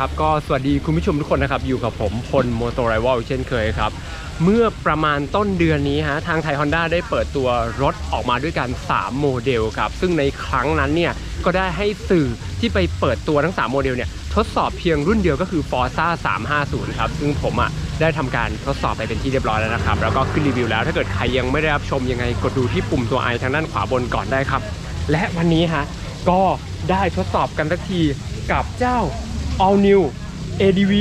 ครับก็สวัสดีคุณผู้ชมทุกคนนะครับอยู่กับผมพลโมโตไรวลเช่นเคยครับ เมื่อประมาณต้นเดือนนี้ฮะทางไทยฮอนด้าได้เปิดตัวรถออกมาด้วยกัน 3 โมเดลครับ ซึ่งในครั้งนั้นเนี่ยก็ได้ให้สื่อที่ไปเปิดตัวทั้ง 3 โมเดลเนี่ยทดสอบเพียงรุ่นเดียวก็คือ Forza 350 ครับ ซึ่งผมอะได้ทำการทดสอบไปเป็นที่เรียบร้อยแล้วนะครับ แล้วก็ขึ้นรีวิวแล้วถ้าเกิดใครยังไม่ได้รับชมยังไงกดดูที่ปุ่มตัวไอทางด้านขวาบนก่อนได้ครับ และวันนี้ฮะก็ได้ทดสอบกันสักทีกับเจ้า All New ADV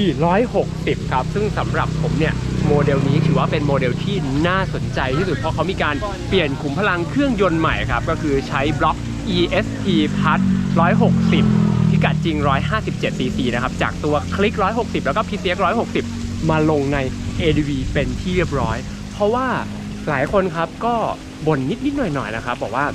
160 ครับ ซึ่งสำหรับผมเนี่ย โมเดลนี้ถือว่าเป็นโมเดลที่น่าสนใจที่สุด เพราะเขามีการเปลี่ยนขุมพลังเครื่องยนต์ใหม่ครับ ก็คือใช้บล็อก ESP Plus 160 พิกัดจริง 157 cc นะครับ จากตัวคลิก 160 แล้วก็ PCX 160 มาลงใน ADV เป็นที่เรียบร้อย เพราะว่าหลายคนครับก็บ่นนิดๆหน่อยๆนะครับ บอกว่า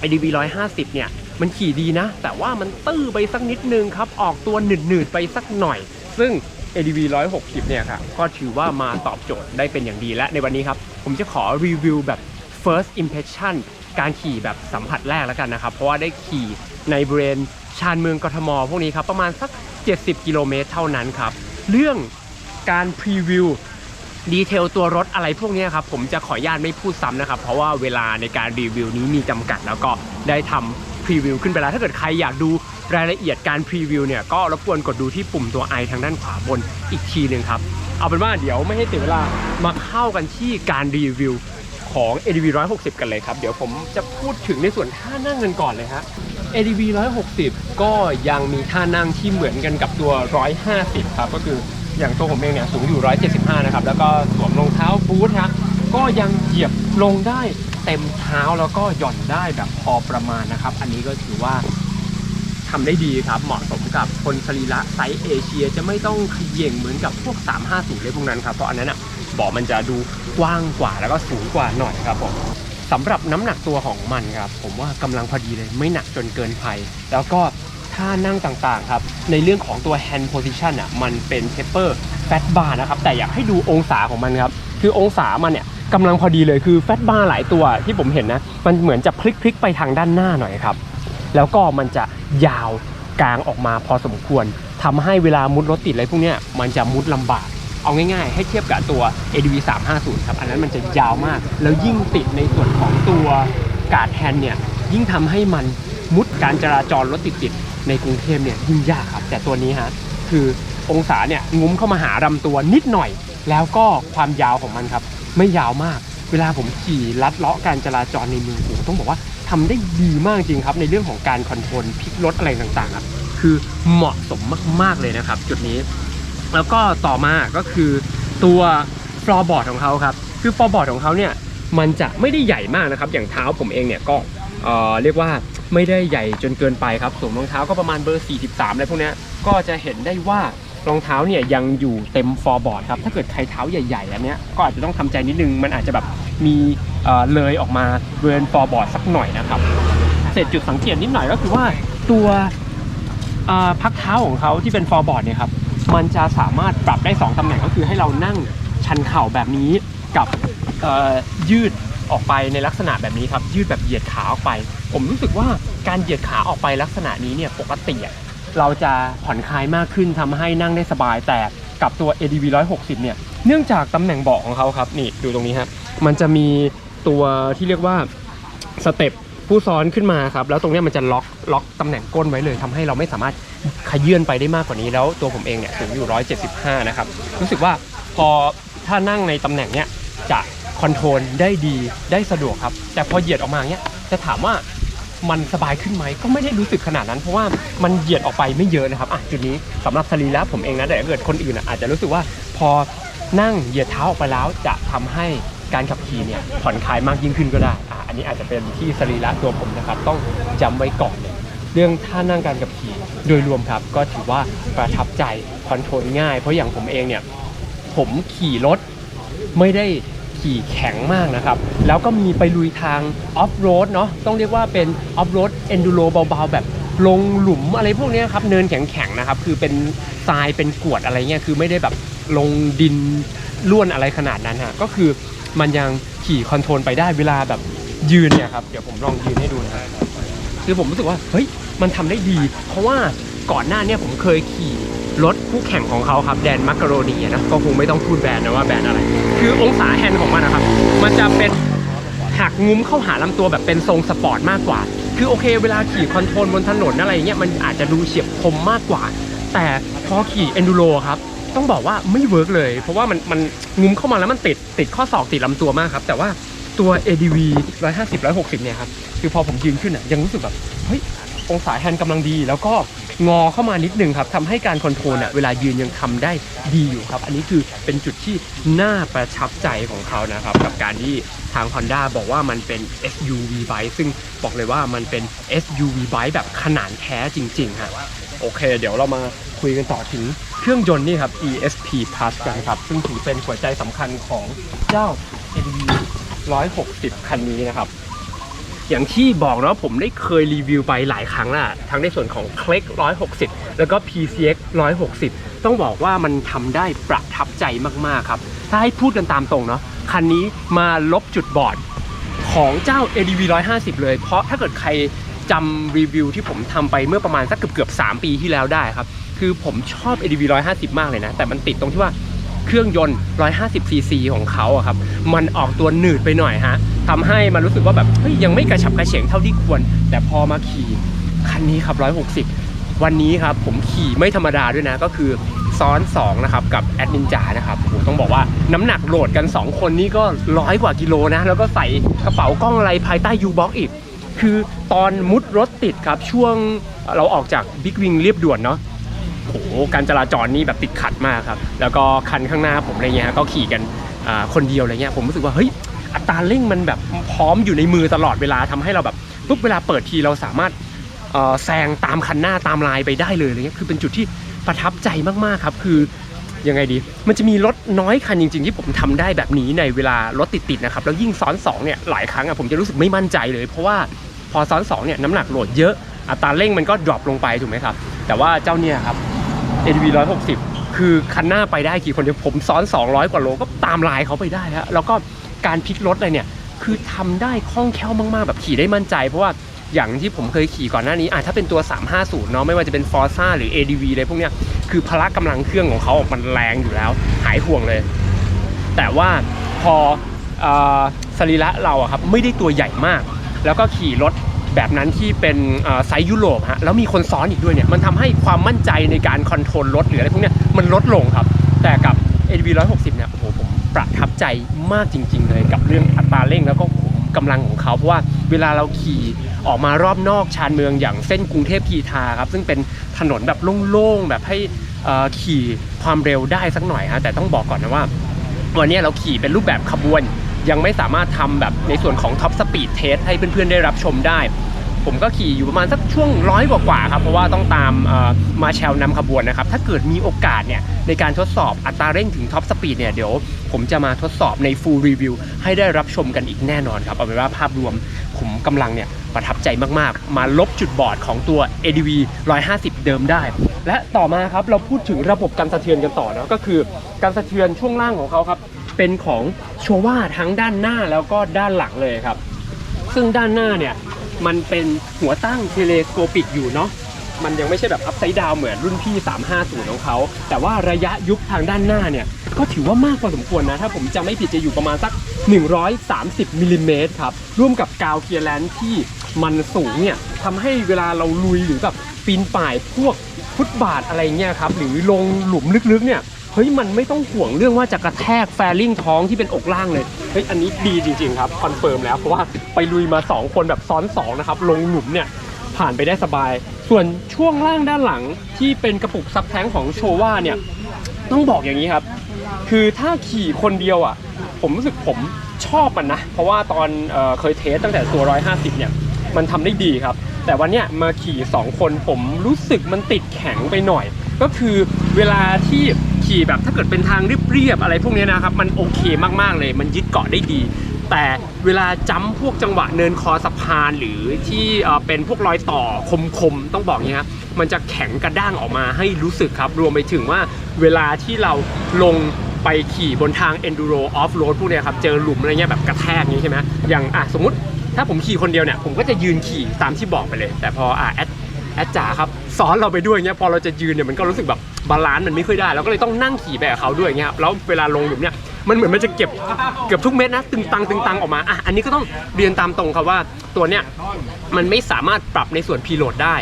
ADV 150 เนี่ย มันขี่ดีนะ แต่ว่ามันตื้อไปสักนิดนึงครับ ออกตัวหนืดๆไปสักหน่อย ซึ่ง ADV 160 เนี่ยครับก็ถือว่ามาตอบโจทย์ได้เป็นอย่างดีและในวันนี้ครับ ผมจะขอรีวิวแบบ first impression การขี่แบบสัมผัสแรกแล้วกันนะครับ เพราะว่าได้ขี่ในบริเวณชานเมืองกทม พวกนี้ครับประมาณสัก 70 กิโลเมตรเท่านั้นครับ เรื่องการพรีวิวดีเทลตัวรถอะไรพวกนี้ครับผมจะขออนุญาตไม่พูดซ้ำนะครับ เพราะว่าเวลาในการรีวิวนี้มีจำกัดแล้วก็ได้ทำ พรีวิวขึ้นไปแล้ว ถ้าเกิดใครอยากดูรายละเอียดการพรีวิวเนี่ยก็รบกวนกดดูที่ปุ่มตัว i ทางด้านขวาบนอีกทีหนึ่งครับ เอาเป็นว่าเดี๋ยวไม่ให้เสียเวลามาเข้ากันที่การรีวิวของ ADV 160 กันเลยครับ เดี๋ยวผมจะพูดถึงในส่วนท่านั่งกันก่อนเลยฮะ ADV 160 ก็ยังมีท่านั่งที่เหมือนกันกับตัว 150 ครับ ก็คืออย่างตัวผมเองเนี่ยสูงอยู่ 175 นะครับ แล้วก็สวมรองเท้าบูทฮะก็ยังเหยียบลงได้ เต็มเท้าแล้วก็หย่อนได้แบบพอประมาณนะครับ อันนี้ก็ถือว่าทำได้ดีครับ เหมาะสมกับคนสรีระไซส์เอเชียจะไม่ต้องเขย่งเหมือนกับพวก 350เลยพวกนั้นครับเพราะอันนั้นอะเบาะมันจะดูกว้างกว่าแล้วก็สูงกว่าหน่อยครับผมสำหรับน้ำหนักตัวของมันครับ ผมว่ากำลังพอดีเลยไม่หนักจนเกินไปแล้วก็ท่านั่งต่างๆครับ ในเรื่องของตัว hand position อะมันเป็น taper fat bar นะครับ แต่อยากให้ดูองศาของมันครับ คือองศามันเนี่ย กำลังพอดีเลยคือ fat bar หลายตัวที่ผมเห็นนะ มันเหมือนจะพลิกๆไปทางด้านหน้าหน่อยครับ แล้วก็มันจะยาวกลางออกมาพอสมควรทำให้เวลามุดรถติดอะไรพวกนี้มันจะมุดลำบากเอาง่ายๆ ให้เทียบกับตัว ADV 350ครับ อันนั้นมันจะยาวมาก แล้วยิ่งติดในส่วนของตัวกาดแฮนเนี่ย ยิ่งทำให้มันมุดการจราจรรถติดๆในกรุงเทพเนี่ยยิ่งยากครับ แต่ตัวนี้ฮะ คือองศาเนี่ยงุ้มเข้ามาหาลำตัวนิดหน่อย แล้วก็ความยาวของมันครับ ไม่ยาวมาก เวลาผมขี่ลัดเลาะการจราจรในเมืองโอ้โหต้องบอกว่าทำได้ดีมากจริงครับในเรื่องของการคอนโทรลพลิกรถอะไรต่างๆครับคือเหมาะสมมากๆเลยนะครับ จุดนี้ แล้วก็ต่อมาก็คือตัวฟลอร์บอร์ดของเขาครับคือฟลอร์บอร์ดของเขาเนี่ยมันจะไม่ได้ใหญ่มากนะครับ อย่างเท้าผมเองเนี่ยก็เอ่อเรียกว่าไม่ได้ใหญ่จนเกินไปครับสวมรองเท้าก็ประมาณเบอร์ 43อะไรพวกนี้ก็จะเห็นได้ว่า รองเท้าเนี่ยยังอยู่เต็มฟอร์บอร์ดครับถ้าเกิดใครเท้าใหญ่ๆอันเนี้ยก็อาจจะต้องทำใจนิดนึง มันอาจจะแบบมีเอ่อเลยออกมาเบิร์นฟอร์บอร์ดสักหน่อยนะครับเสร็จจุดสังเกตนิดหน่อยก็คือว่าตัวอ่อพักเท้าของเขาที่เป็นฟอร์บอร์ดเนี่ยครับมันจะสามารถปรับได้ 2 ตำแหน่งก็คือให้เรานั่งชันเข่าแบบนี้กับเอ่ยืดออกไปในลักษณะแบบนี้ครับยืดแบบเหยียดขาออกไป ผมรู้สึกว่าการเหยียดขาออกไปลักษณะนี้เนี่ยปกติ เราจะผ่อนคลายมากขึ้นทำให้นั่งได้สบายแต่กับตัว ADV 160 เนี่ย เนื่องจากตำแหน่งเบาะของเขาครับนี่ดูตรงนี้ครับมันจะมีตัวที่เรียกว่าสเต็ปผู้ซ้อนขึ้นมาครับแล้วตรงนี้มันจะล็อกล็อกตำแหน่งก้นไว้เลยทำให้เราไม่สามารถขยื่นไปได้มากกว่านี้ แล้วตัวผมเองเนี่ยสูงอยู่ 175 นะครับ รู้สึกว่าพอถ้านั่งในตำแหน่งเนี้ยจะคอนโทรลได้ดีได้สะดวกครับ แต่พอเหยียดออกมาเนี้ยจะถามว่า มันสบายขึ้นไหมก็ไม่ได้รู้สึกขนาดนั้น เพราะว่ามันเหยียดออกไปไม่เยอะนะครับอะจุดนี้สำหรับสรีระผมเองนะแต่ถ้าเกิดคนอื่นอะอาจจะรู้สึกว่าพอนั่งเหยียดเท้าออกไปแล้วจะทำให้การขับขี่เนี่ยผ่อนคลายมากยิ่งขึ้นก็ได้อะอันนี้อาจจะเป็นที่สรีระตัวผมนะครับ ต้องจำไว้ก่อนเรื่องท่านั่งการขับขี่โดยรวมครับ ก็ถือว่าประทับใจคอนโทรลง่าย เพราะอย่างผมเองเนี่ยผมขี่รถไม่ได้ ขี่แข็งมากนะครับ แล้วก็มีไปลุยทางออฟโรดเนาะต้องเรียกว่าเป็นออฟโรดเอนดูโรเบาๆ แบบลงหลุมอะไรพวกนี้ครับ เนินแข็งๆนะครับ คือเป็นทรายเป็นกวดอะไรเงี้ยคือไม่ได้แบบลงดินล้วนอะไรขนาดนั้นฮะก็คือมันยังขี่คอนโทรลไปได้เวลาแบบยืนเนี่ยครับเดี๋ยวผมลองยืนให้ดูนะคือผมรู้สึกว่าเฮ้ยมันทำได้ดี เพราะว่าก่อนหน้าเนี้ผมเคยขี่ รถคู่แข่งของเขาครับแดนมักกะโรนีนะก็คงไม่ต้องพูดแบรนด์นะว่าแบรนด์อะไร คือองศาแฮนด์ของมันนะครับ มันจะเป็นหักงุ้มเข้าหาลำตัวแบบเป็นทรงสปอร์ตมากกว่า คือโอเค เวลาขี่คอนโทรลบนถนนอะไรเงี้ยมันอาจจะดูเฉียบคมมากกว่า แต่พอขี่เอนดูโรครับต้องบอกว่าไม่เวิร์กเลย เพราะว่ามันมันงุ้มเข้ามาแล้วมันติดติดข้อศอกติดลำตัวมากครับ แต่ว่าตัว ADV 150 160 เนี่ยครับ คือพอผมยืนขึ้นอะยังรู้สึกแบบ เฮ้ย องศาแฮนด์กำลังดีแล้วก็ งอเข้ามานิดนึงครับทำให้การคอนโทรลอะเวลายืนยังทำได้ดีอยู่ครับ อันนี้คือเป็นจุดที่น่าประทับใจของเขานะครับกับการที่ทาง Honda บอกว่ามันเป็น SUV bike ซึ่งบอกเลยว่ามันเป็น SUV bike แบบขนาดแท้จริงๆฮะโอเค เดี๋ยวเรามาคุยกันต่อถึงเครื่องยนต์นี่ครับ ESP Plus กันครับ ซึ่งถือเป็นหัวใจสำคัญของเจ้า ADV 160 คันนี้นะครับ อย่างที่บอกเนาะผมได้เคยรีวิวไปหลายครั้งแล้วทั้งในส่วนของ c l e c 160 แล้วก็ PCX 160 ต้องบอกว่ามันทำได้ประทับใจมากๆครับ ถ้าให้พูดกันตามตรงเนาะคันนี้มาลบจุดบอดของเจ้า ADV 150 เลย เพราะถ้าเกิดใครจำรีวิวที่ผมทำไปเมื่อประมาณสักเกือบเกือบ3ปีที่แล้วได้ครับ คือผมชอบ ADV 150 มากเลยนะ แต่มันติดตรงที่ว่า เครื่องยนต์ 150 cc ของเขาอะครับ มันออกตัวหนืดไปหน่อยฮะทำให้มันรู้สึกว่าแบบเฮ้ยยังไม่กระฉับกระเฉงเท่าที่ควร แต่พอมาขี่คันนี้ครับ 160 วันนี้ครับผมขี่ไม่ธรรมดาด้วยนะ ก็คือซ้อน 2 นะครับ กับแอดมินจานะครับโหต้องบอกว่าน้ำหนักโหลดกัน 2 คนนี่ก็ร้อยกว่ากิโลนะ แล้วก็ใส่กระเป๋ากล้องอะไรภายใต้ยูบ็อกอีก คือตอนมุดรถติดครับช่วงเราออกจากบิ๊กวิงเรียบด่วนเนาะ โอ้โหการจราจรนี่แบบติดขัดมากครับ แล้วก็คันข้างหน้าผมอะไรเงี้ยก็ขี่กันคนเดียวอะไรเงี้ยผมรู้สึกว่าเฮ้ยอัตราเร่งมันแบบพร้อมอยู่ในมือตลอดเวลาทำให้เราแบบปุ๊บเวลาเปิดทีเราสามารถแซงตามคันหน้าตามลายไปได้เลยอะไรเงี้ยคือเป็นจุดที่ประทับใจมากๆครับคือยังไงดี มันจะมีรถน้อยคันจริง ๆ ที่ผมทำได้แบบนี้ในเวลารถติดๆนะครับแล้วยิ่งซ้อนสองเนี่ยหลายครั้งอะผมจะรู้สึกไม่มั่นใจเลย เพราะว่าพอซ้อนสองเนี่ยน้ำหนักโหลดเยอะอัตราเร่งมันก็ดรอปลงไปถูกไหมครับ แต่ว่าเจ้าเนี่ยครับ ADV 160 คือคันหน้าไปได้กี่คนเดียวผมซ้อน 200 กว่าโลก็ตามลายเขาไปได้ฮะแล้วก็การพลิกรถอะไรเนี่ยคือทำได้คล่องแคล่วมากๆ แบบขี่ได้มั่นใจ เพราะว่าอย่างที่ผมเคยขี่ก่อนหน้านี้อะถ้าเป็นตัว 350 เนาะไม่ว่าจะเป็น Forza หรือ ADV อะไรพวกเนี้ยคือพละกำลังเครื่องของเขามันแรงอยู่แล้ว หายห่วงเลย แต่ว่าพอเออสรีระเราอะครับไม่ได้ตัวใหญ่มาก แล้วก็ขี่รถ แบบนั้นที่เป็นไซส์ยุโรปฮะแล้วมีคนซ้อนอีกด้วยเนี่ยมันทำให้ความมั่นใจในการคอนโทรลรถหรืออะไรพวกเนี้ยมันลดลงครับ แต่กับ ADV 160 เนี่ยโอ้โหผมประทับใจมากจริง ๆ เลยกับเรื่องอัตราเร่งแล้วก็ขุมกำลังของเขาเพราะว่าเวลาเราขี่ออกมารอบนอกชานเมืองอย่างเส้นกรุงเทพกีทาครับซึ่งเป็นถนนแบบโล่งๆแบบให้อ่อขี่ความเร็วได้สักหน่อยฮะแต่ต้องบอกก่อนนะว่า วันนี้เราขี่เป็นรูปแบบขบวนยังไม่สามารถทำแบบในส่วนของท็อปสปีดเทสให้เพื่อนๆได้รับชมได้ ผมก็ขี่อยู่ประมาณสักช่วงร้อยกว่าๆครับเพราะว่าต้องตามมาแชลนำขบวนนะครับถ้าเกิดมีโอกาสเนี่ยในการทดสอบอัตราเร่งถึงท็อปสปีดเนี่ยเดี๋ยวผมจะมาทดสอบในฟูลรีวิวให้ได้รับชมกันอีกแน่นอนครับเอาเป็นว่าภาพรวมผมกำลังเนี่ยประทับใจมากๆ มาลบจุดบอดของตัว ADV 150 เดิมได้ และต่อมาครับเราพูดถึงระบบการสะเทือนกันต่อนะก็คือการสะเทือนช่วงล่างของเขาครับเป็นของโชว่าทั้งด้านหน้าแล้วก็ด้านหลังเลยครับ ซึ่งด้านหน้าเนี่ย มันเป็นหัวตั้งเทเลสโคปิกอยู่เนาะมันยังไม่ใช่แบบอัพไซด์ดาวเหมือนรุ่นพี่ 350 ของเขา แต่ว่าระยะยุบทางด้านหน้าเนี่ย ก็ถือว่ามากพอสมควรนะ ถ้าผมจำไม่ผิดจะอยู่ประมาณสัก 130มิลลิเมตรครับ ร่วมกับกาวเกียร์แลนด์ที่มันสูงเนี่ยทำให้เวลาเราลุยหรือแบบปีนป่ายพวกฟุตบาทอะไรเงี้ยครับ หรือลงหลุมลึกๆเนี่ย เฮ้ยมันไม่ต้องห่วงเรื่องว่าจะกระแทกแฟริ่งท้องที่เป็นอกล่างเลยเฮ้ยอันนี้ดีจริง ๆ ครับคอนเฟิร์มแล้วเพราะว่าไปลุยมา 2 คนแบบซ้อน2นะครับลงหลุมเนี่ยผ่านไปได้สบาย ส่วนช่วงล่างด้านหลังที่เป็นกระปุกซับแท้งของโชว่าเนี่ยต้องบอกอย่างนี้ครับ คือถ้าขี่คนเดียวอะ ผมรู้สึกผมชอบมันนะ เพราะว่าตอนเออเคยเทสตั้งแต่ตัว 150 เนี่ย มันทำได้ดีครับ แต่วันเนี้ยมาขี่ 2 คนผมรู้สึกมันติดแข็งไปหน่อย ก็คือเวลาที่ ขี่แบบถ้าเกิดเป็นทางเรียบๆอะไรพวกนี้นะครับ มันโอเคมากๆเลย มันยึดเกาะได้ดี แต่เวลาจ้ำพวกจังหวะเนินคอสะพานหรือที่เป็นพวกรอยต่อคมๆต้องบอกอย่างนี้ครับมันจะแข็งกระด้างออกมาให้รู้สึกครับ รวมไปถึงว่าเวลาที่เราลงไปขี่บนทาง enduro off road พวกเนี้ยครับ เจอหลุมอะไรเงี้ยแบบกระแทกอย่างนี้ใช่ไหมอย่างอะสมมติถ้าผมขี่คนเดียวเนี่ย ผมก็จะยืนขี่ตามที่บอกไปเลย แต่พออะแอดแอดจ๋าครับซ้อนเราไปด้วยเงี้ยพอเราจะยืนเนี่ยมันก็รู้สึกแบบ บาลานซ์มันไม่ค่อยได้เราก็เลยต้องนั่งขี่แบบเขาด้วยอย่างเงี้ยครับแล้วเวลาลงหลุมเนี่ยมันเหมือนมันจะเก็บเกือบทุกเม็ดนะ ตึงตังตึงตังออกมาอะอันนี้ก็ต้องเรียนตามตรงครับว่าตัวเนี้ยมันไม่สามารถปรับในส่วนพีโหลดได้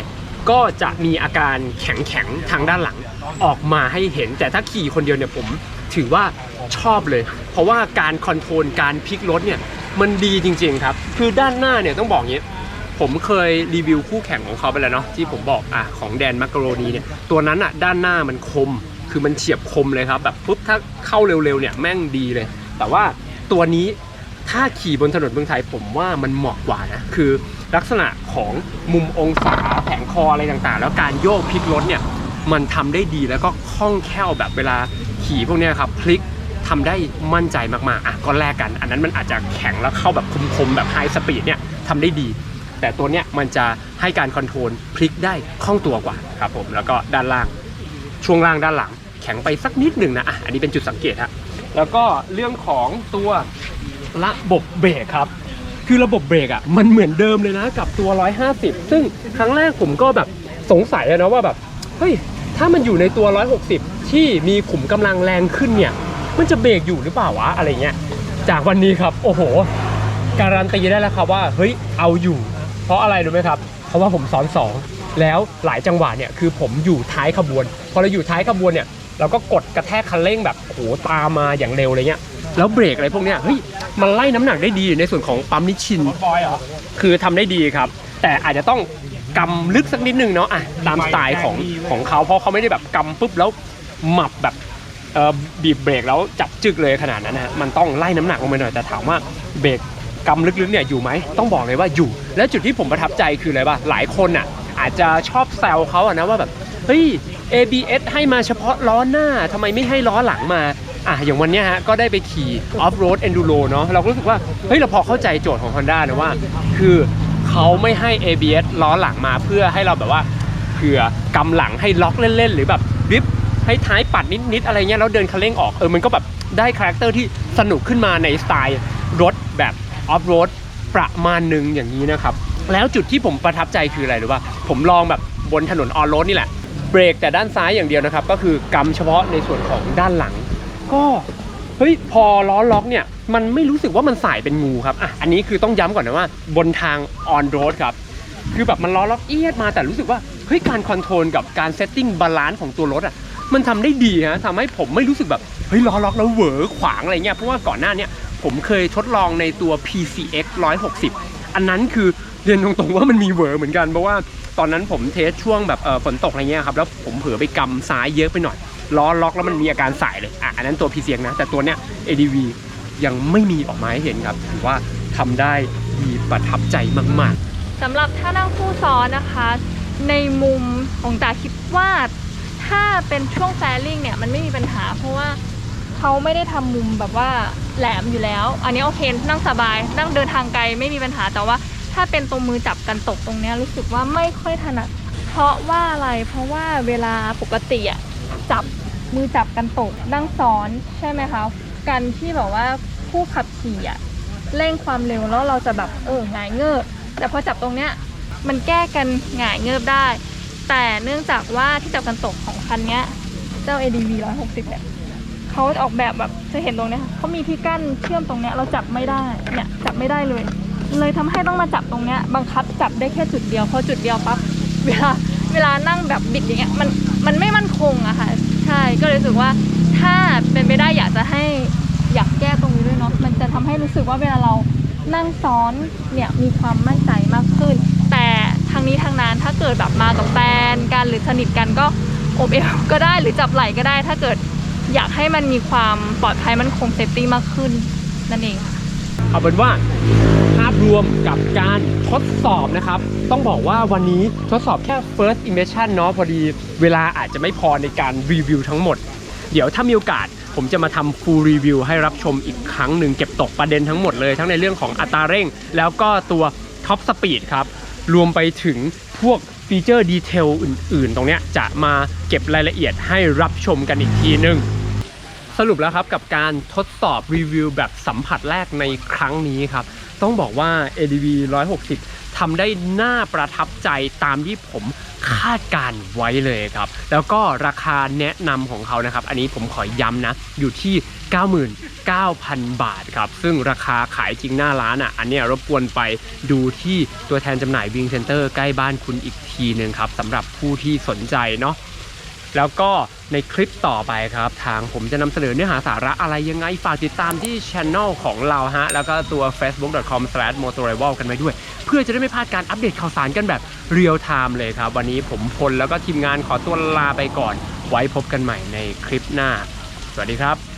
ก็จะมีอาการแข็งแข็งทางด้านหลังออกมาให้เห็น แต่ถ้าขี่คนเดียวเนี่ยผมถือว่าชอบเลย เพราะว่าการคอนโทรลการพลิกรถเนี่ยมันดีจริง ๆ ครับ คือด้านหน้าเนี่ยต้องบอกอย่างนี้ ผมเคยรีวิวคู่แข่งของเขาไปแล้วเนาะที่ผมบอกอะของแดนมักกะโรนีเนี่ยตัวนั้นอะด้านหน้ามันคม คือมันเฉียบคมเลยครับแบบปุ๊บถ้าเข้าเร็วๆเนี่ยแม่งดีเลย แต่ว่าตัวนี้ถ้าขี่บนถนนเมืองไทยผมว่ามันเหมาะกว่านะคือลักษณะของมุมองศาแผงคออะไรต่างๆ แล้วการโยกพลิกรถเนี่ยมันทำได้ดีแล้วก็คล่องแคล่วแบบเวลาขี่พวกเนี้ยครับพลิกทำได้มั่นใจมากๆอะก็แลกกัน อันนั้นมันอาจจะแข็งแล้วเข้าแบบคมๆแบบไฮสปีดเนี่ยทำได้ดี แต่ตัวเนี้ยมันจะให้การคอนโทรลพลิกได้คล่องตัวกว่าครับผมแล้วก็ด้านล่างช่วงล่างด้านหลัง แข็งไปสักนิดหนึ่งนะอะอันนี้เป็นจุดสังเกตฮะแล้วก็เรื่องของตัวระบบเบรกครับ คือระบบเบรกอะมันเหมือนเดิมเลยนะกับตัว 150 ซึ่งครั้งแรกผมก็แบบสงสัยนะว่าแบบเฮ้ยถ้ามันอยู่ในตัว 160 ที่มีขุมกำลังแรงขึ้นเนี่ย มันจะเบรกอยู่หรือเปล่าวะอะไรเงี้ย จากวันนี้ครับ โอ้โห การันตีได้แล้วครับว่า เฮ้ย เอาอยู่ เพราะอะไรรู้ไหมครับ เพราะว่าผมซ้อนสองแล้วหลายจังหวะเนี่ยคือผมอยู่ท้ายขบวน พอเราอยู่ท้ายขบวนเนี่ยเราก็กดกระแทกคันเร่งแบบโอ้โหตามมาอย่างเร็วเลยเงี้ยแล้วเบรกอะไรพวกเนี้ยเฮ้ยมันไล่น้ำหนักได้ดีในส่วนของปั๊มนิชชิน คือทำได้ดีครับ แต่อาจจะต้องกำลึกสักนิดนึงเนาะอะตามสไตล์ของของเขาเพราะเขาไม่ได้แบบกำปุ๊บแล้วหมับแบบเอ่อบีบเบรกแล้วจับจึกเลยขนาดนั้นนะฮะมันต้องไล่น้ำหนักลงไปหน่อยแต่ถามว่าเบรก กำลึกๆเนี่ยอยู่ไหมต้องบอกเลยว่าอยู่ แล้วจุดที่ผมประทับใจคืออะไรป่ะหลายคนอะอาจจะชอบแซวเขาอะนะว่าแบบเฮ้ย ABS ให้มาเฉพาะล้อหน้าทำไมไม่ให้ล้อหลังมาอะอย่างวันเนี้ยฮะก็ได้ไปขี่ off road enduro เนาะเราก็รู้สึกว่าเฮ้ยเราพอเข้าใจโจทย์ของ Honda นะว่า คือเขาไม่ให้ ABS ล้อหลังมาเพื่อให้เราแบบว่าเผื่อกำหลังให้ล็อกเล่นๆ หรือแบบริบให้ท้ายปัดนิดๆ อะไรเงี้ยแล้วเดินคันเร่งออกเออมันก็แบบได้คาแรคเตอร์ที่สนุกขึ้นมาในสไตล์รถแบบ ออฟโรดประมาณหนึ่งอย่างนี้นะครับ แล้วจุดที่ผมประทับใจคืออะไรหรือว่า ผมลองแบบบนถนนออนโรดนี่แหละ เบรกแต่ด้านซ้ายอย่างเดียวนะครับ ก็คือกำเฉพาะในส่วนของด้านหลัง ก็เฮ้ยพอล้อล็อกเนี่ยมันไม่รู้สึกว่ามันสายเป็นงูครับอะอันนี้คือต้องย้ำก่อนนะว่า บนทางออนโรดครับคือแบบมันล้อล็อกเอียดมาแต่รู้สึกว่าเฮ้ยการคอนโทรลกับการเซตติ้งบาลานซ์ของตัวรถอะมันทำได้ดีฮะทำให้ผมไม่รู้สึกแบบเฮ้ยล้อล็อกแล้วเหวอขวางอะไรเงี้ยเพราะว่าก่อนหน้าเนี้ย ผมเคยทดลองในตัว PCX 160 อันนั้นคือเรียนตรงๆว่ามันมีเวอร์เหมือนกัน เพราะว่าตอนนั้นผมเทสช่วงแบบฝนตกอะไรเงี้ยครับ แล้วผมเผลอไปกำซ้ายเยอะไปหน่อย ล้อล็อกแล้วมันมีอาการสายเลยอะอันนั้นตัว PCX นะ แต่ตัวเนี้ย ADV ยังไม่มีออกมาให้เห็นครับถือว่าทำได้ดีประทับใจมากๆสำหรับถ้านั่งคู่ซ้อนนะคะ ในมุมของจ๋าคิดว่าถ้าเป็นช่วงแฟริ่งเนี่ยมันไม่มีปัญหาเพราะว่า เขาไม่ได้ทำมุมแบบว่าแหลมอยู่แล้ว อันนี้โอเคนั่งสบาย นั่งเดินทางไกลไม่มีปัญหาแต่ว่า ถ้าเป็นตรงมือจับกันตกตรงเนี้ยรู้สึกว่าไม่ค่อยถนัดเพราะว่าอะไรเพราะว่าเวลาปกติอะจับมือจับกันตกนั่งซ้อนใช่ไหมคะการที่แบบว่าผู้ขับขี่อะเร่งความเร็วแล้วเราจะแบบเออหงายเงือบแต่พอจับตรงเนี้ยมันแก้กันหงายเงือบได้ แต่เนื่องจากว่าที่จับกันตกของคันเนี้ยเจ้า ADV 160เนี่ย เขาออกแบบแบบจะเห็นตรงเนี้ยค่ะเขามีที่กั้นเชื่อมตรงเนี้ยเราจับไม่ได้เนี่ยจับไม่ได้เลย เลยทำให้ต้องมาจับตรงเนี้ยบังคับจับได้แค่จุดเดียวพอจุดเดียวปั๊บเวลาเวลานั่งแบบบิดอย่างเงี้ยมันมันไม่มั่นคงอะค่ะใช่ก็เลยรู้สึกว่าถ้าเป็นไปได้อยากจะให้อยากแก้ตรงนี้ด้วยเนาะมันจะทำให้รู้สึกว่าเวลาเรานั่งซ้อนเนี่ยมีความมั่นใจมากขึ้น แต่ทางนี้ทางนั้นถ้าเกิดแบบมากับแฟนกันหรือสนิทกันก็โอบเอวก็ได้หรือจับไหล่ก็ได้ถ้าเกิด อยากให้มันมีความปลอดภัยมันคงเซฟตี้มากขึ้นนั่นเองค่ะเอาเป็นว่าภาพรวมกับการทดสอบนะครับ ต้องบอกว่าวันนี้ทดสอบแค่ first impression เนาะพอดีเวลาอาจจะไม่พอในการรีวิวทั้งหมด เดี๋ยวถ้ามีโอกาสผมจะมาทำ full review ให้รับชมอีกครั้งหนึ่งเก็บตกประเด็นทั้งหมดเลย ทั้งในเรื่องของอัตราเร่ง แล้วก็ตัว top speed ครับ รวมไปถึงพวก ฟีเจอร์ดีเทลอื่น ๆ ตรงเนี้ยจะมาเก็บรายละเอียดให้รับชมกันอีกทีหนึ่งสรุปแล้วครับกับการทดสอบรีวิวแบบสัมผัสแรกในครั้งนี้ครับ ต้องบอกว่า ADV 160 ทำได้น่าประทับใจตามที่ผมคาดการไว้เลยครับ แล้วก็ราคาแนะนำของเขานะครับ อันนี้ผมขอย้ำนะ อยู่ที่ 99,000 บาทครับ ซึ่งราคาขายจริงหน้าร้านอะ อันนี้รบกวนไปดูที่ตัวแทนจำหน่ายวิงเซ็นเตอร์ใกล้บ้านคุณอีกทีหนึ่งครับสำหรับผู้ที่สนใจเนาะ แล้วก็ในคลิปต่อไปครับ ทางผมจะนำเสนอเนื้อหาสาระอะไรยังไง ฝากติดตามที่ช anel ของเราฮะ แล้วก็ตัว facebook.com/motorival กันไว้ด้วย เพื่อจะได้ไม่พลาดการอัปเดตข่าวสารกันแบบเรียลไทม์เลยครับ วันนี้ผมพลแล้วก็ทีมงานขอตัวลาไปก่อน ไว้พบกันใหม่ในคลิปหน้า สวัสดีครับ